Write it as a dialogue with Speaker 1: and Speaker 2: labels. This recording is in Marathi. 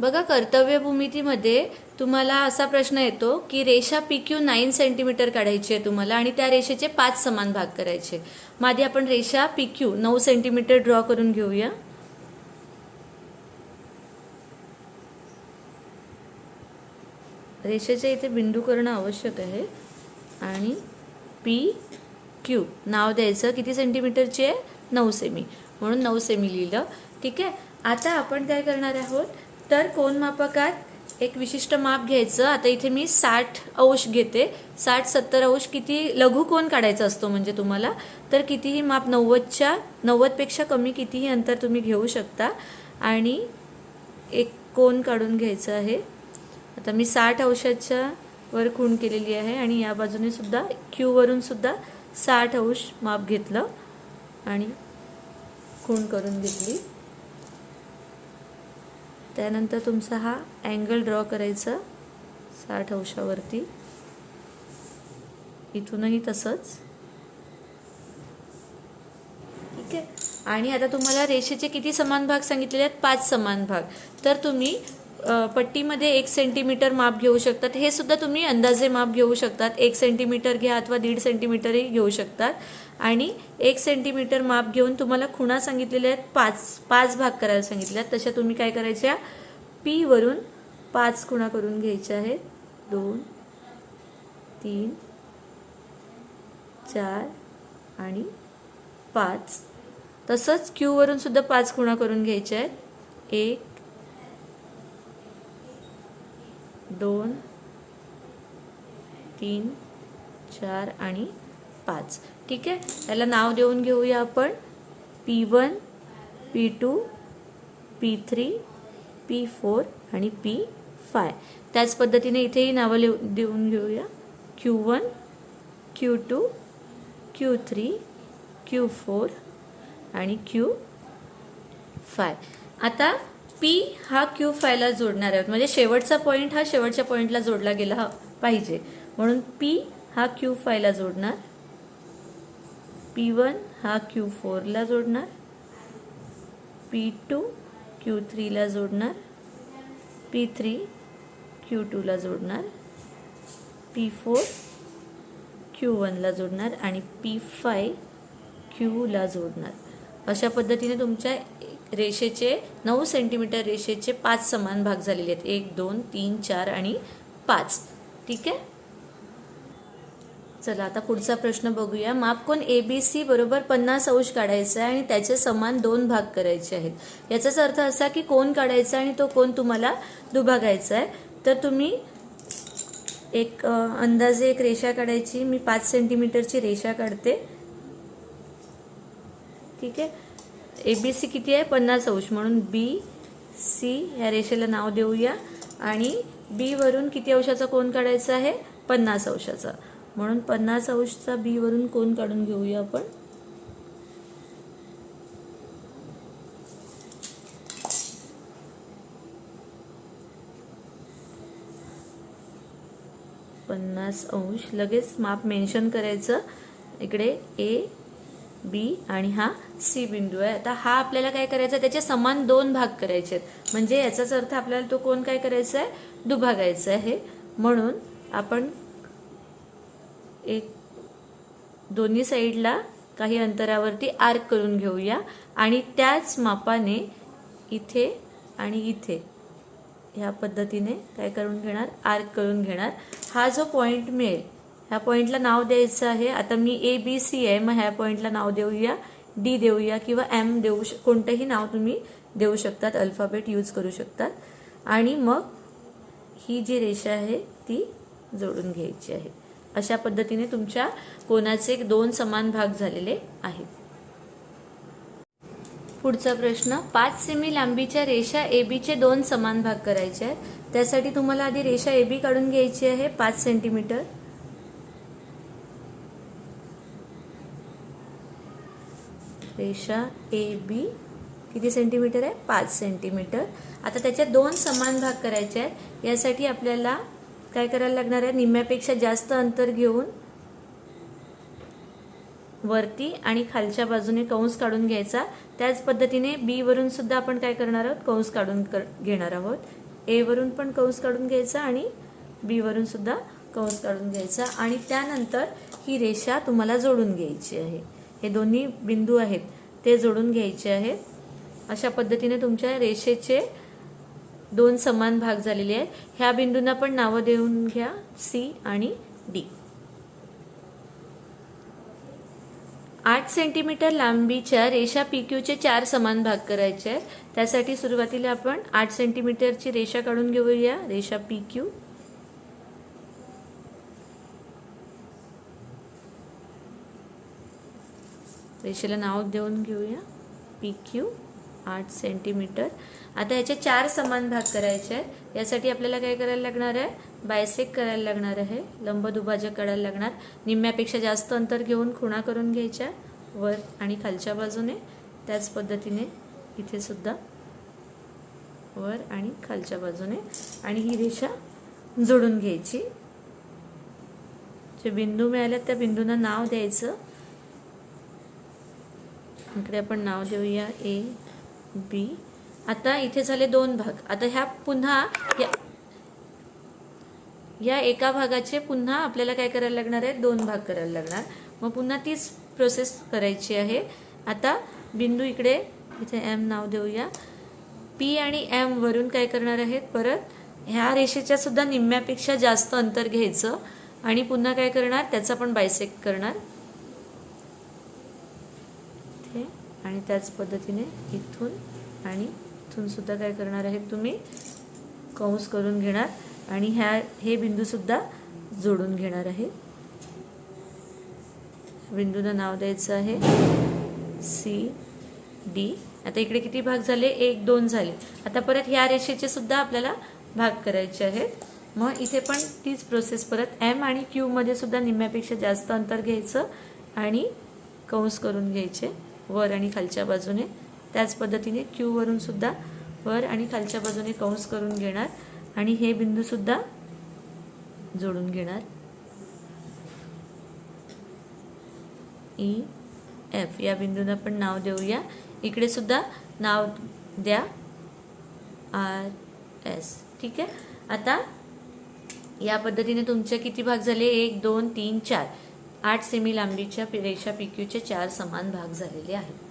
Speaker 1: बघा कर्तव्यभूमितीमध्ये तुम्हाला असा प्रश्न येतो की रेषा पी क्यू नाईन सेंटीमीटर काढायची आहे तुम्हाला आणि त्या रेषेचे पाच समान भाग करायचे. मग आपण रेषा पी क्यू नऊ सेंटीमीटर ड्रॉ करून घेऊया. रेषेचे इथे बिंदू करणं आवश्यक आहे. आणि पी क्यू नाव द्यायचं. किती सेंटीमीटरची आहे? नऊ सेमी म्हणून नऊ सेमी लिहिलं. ठीक आहे? आता आपण काय करणार आहोत? तर कोण मापकात एक विशिष्ट माप घ्यायचं. आता इथे मी साठ अंश घेते. साठ सत्तर अंश किती लघु कोण काढायचा असतो म्हणजे तुम्हाला? तर कितीही माप नव्वदच्या नव्वदपेक्षा कमी कितीही अंतर तुम्ही घेऊ शकता. आणि एक कोण काढून घ्यायचं आहे. आता मी साठ अंशाच्या वर खूण केलेली आहे आणि या बाजूने सुद्धा क्यूवरून सुद्धा साठ अंश माप घेतलं आणि खूण करून घेतली. त्यानंतर तुमचा हा अँगल ड्रॉ करायचा साठ अंशावरती. इथूनही तसंच. ठीक आहे? आणि आता तुम्हाला रेषेचे किती समान भाग सांगितलेले आहेत? पाच समान भाग. तर तुम्ही पट्टीमध्ये एक सेंटीमीटर माप घेऊ शकतात. हे सुद्धा तुम्ही अंदाजे माप घेऊ शकतात. एक सेंटीमीटर घ्या अथवा दीड सेंटीमीटरही घेऊ शकतात. आणि एक सेंटीमीटर माप घेऊन तुम्हाला खुणा सांगितलेल्या आहेत पाच पाच भाग करायला सांगितल्या आहेत. तशा तुम्ही काय करायच्या? पीवरून पाच खुणा करून घ्यायच्या आहेत. दोन तीन चार आणि पाच. तसंच क्यूवरून सुद्धा पाच खुणा करून घ्यायच्या आहेत. एक दोन तीन चार आणि पाच. ठीक आहे? त्याला नाव देऊन घेऊया आपण. P one P two P three P four आणि पी फाय. त्याच पद्धतीने इथेही नावं लिहू देऊन घेऊया. Q one Q two Q three Q four आणि क्यू फाय. आता पी हा क्यू फायला जोडणार आहोत. म्हणजे शेवटचा पॉईंट हा शेवटच्या पॉईंटला जोडला गेला हा पाहिजे. म्हणून पी हा क्यू फायला जोडणार. पी वन हा क्यू फोरला जोडणार. पी टू क्यू थ्रीला जोडणार. पी थ्री क्यू टूला जोडणार. पी फोर क्यू वनला जोडणार आणि पी फाय क्यूला जोडणार. अशा पद्धतीने तुमच्या रेषेचे नऊ सेंटीमीटर रेषेचे पाच समान भाग झालेले आहेत. एक दोन तीन चार आणि पाच. ठीक आहे? चला आता पुढचा प्रश्न बघूया. मापकोन ए बी सी बरोबर पन्नास अंश काढायचा आहे आणि त्याचे समान दोन भाग करायचे आहेत. याचाच अर्थ असा की कोण काढायचा आणि तो कोण तुम्हाला दुभागायचा आहे. तर तुम्ही एक अंदाजे एक रेषा काढायची. मी पाच सेंटीमीटरची रेषा काढते. ठीक आहे? ए बी सी किती आहे? पन्नास अंश. म्हणून बी सी ह्या रेषेला नाव देऊया. आणि बी वरून किती अंशाचा कोण काढायचा आहे? पन्नास अंशाचा. म्हणून पन्नास अंशचा बी वरून कोण काढून घेऊया आपण? पन्नास अंश. लगेच माप मेन्शन करायचं. इकडे ए बी आणि हा सी बिंदू आहे. आता हा आपल्याला काय करायचा आहे? त्याचे समान दोन भाग करायचे आहेत. म्हणजे याचाच अर्थ आपल्याला तो कोण काय करायचा आहे? दुभागायचा आहे. म्हणून आपण एक दोन्ही साईडला काही अंतरावरती आर्क करून घेऊया. आणि त्याच मापाने इथे आणि इथे ह्या पद्धतीने काय करून घेणार? आर्क करून घेणार. हा जो पॉईंट मिळेल ह्या पॉईंटला नाव द्यायचं आहे. आता मी ए बी सी आहे. मग ह्या पॉईंटला नाव देऊया. डी देऊया किंवा एम देऊ श कोणतंही नाव तुम्ही देऊ शकतात. अल्फाबेट यूज करू शकतात. आणि मग ही जी रेषा आहे ती जोडून घ्यायची आहे. अशा पद्धतीने तुमच्या कोणाचे दोन समान भाग झालेले आहेत. पुढचा प्रश्न पाच सेमी लांबीच्या रेषा ए बीचे दोन समान भाग करायचे आहेत. त्यासाठी तुम्हाला आधी रेषा ए बी काढून घ्यायची आहे. पाच सेंटीमीटर रेषा ए बी. किती सेंटीमीटर आहे? पाच सेंटीमीटर आता त्याच्यात दोन समान भाग करायचे आहेत. यासाठी आपल्याला काय करायला लागणार आहे? निम्म्यापेक्षा जास्त अंतर घेऊन वरती आणि खालच्या बाजूने कंस काढून घ्यायचा. त्याच पद्धतीने बी वरून सुद्धा आपण काय करणार आहोत? कंस काढून कर घेणार आहोत. ए वरून पण कंस काढून घ्यायचा आणि बी वरून सुद्धा कंस काढून घ्यायचा. आणि त्यानंतर ही रेषा तुम्हाला जोडून घ्यायची आहे. हे दोन्ही बिंदू आहेत ते जोडून घ्यायचे आहेत. अशा पद्धतीने तुमच्या रेषेचे दोन समान भाग झालेले आहेत. ह्या बिंदूंना पण नावं देऊन घ्या सी आणि डी आठ सेंटीमीटर लांबीच्या रेषा पी क्यूचे चार समान भाग करायचे आहेत. त्यासाठी सुरुवातीला आपण आठ सेंटीमीटरची रेषा काढून घेऊया रेषा पी क्यू रेषेला नाव देऊन घेऊया. पी क्यू आठ सेंटीमीटर आता याचे चार समान भाग करायचे आहेत. यासाठी आपल्याला काय करायला लागणार आहे? बायसेक करायला लागणार आहे. लंब दुभाजक करायला लागणार. निम्म्यापेक्षा जास्त अंतर घेऊन खुणा करून घ्यायच्या. वर आणि खालच्या बाजूने. त्याच पद्धतीने इथे सुद्धा. वर आणि खालच्या बाजूने. आणि ही रेषा जोडून घ्यायची. जे बिंदू मिळाले त्या बिंदूंना नाव द्यायचं. इकडे आपण नाव देऊया ए बी. आता इथे झाले दोन भाग. आता ह्या पुन्हा या या एका भागाचे पुन्हा आपल्याला काय करायला लागणार आहे दोन भाग करायला लागणार. मग पुन्हा तीच प्रोसेस करायची आहे. आता बिंदू इकडे इथे एम नाव देऊया. पी आणि एम वरून काय करणार आहेत? परत ह्या रेषेच्या सुद्धा निम्म्यापेक्षा जास्त अंतर घ्यायचं. आणि पुन्हा काय करणार? त्याचा पण बायसेक करणार इथे आणि त्याच पद्धतीने इथून आणि इथूनसुद्धा काय करणार आहे तुम्ही? कंस करून घेणार आणि ह्या हे बिंदूसुद्धा जोडून घेणार आहे. बिंदूला नाव द्यायचं आहे सी डी आता इकडे किती भाग झाले? एक दोन झाले. आता परत ह्या रेषेचे सुद्धा आपल्याला भाग करायचे आहेत. मग इथे पण तीच प्रोसेस परत एम आणि क्यूमध्ये सुद्धा निम्म्यापेक्षा जास्त अंतर घ्यायचं आणि कंस करून घ्यायचे. वर आणि खालच्या बाजूने. त्याच पद्धतीने क्यू वरून सुद्धा वर आणि खालच्या बाजूने कंस करून घेणार. आणि हे बिंदू सुद्धा जोडून घेणार. E, ई एफ या बिंदूंना पण नाव देऊया. इकडे सुद्धा नाव द्या. आर एस ठीक आहे? आता या पद्धतीने तुमचे किती भाग झाले? एक दोन तीन चार. आठ सेमी लांबीच्या रेषा पी क्यूचे चार समान भाग झालेले आहेत.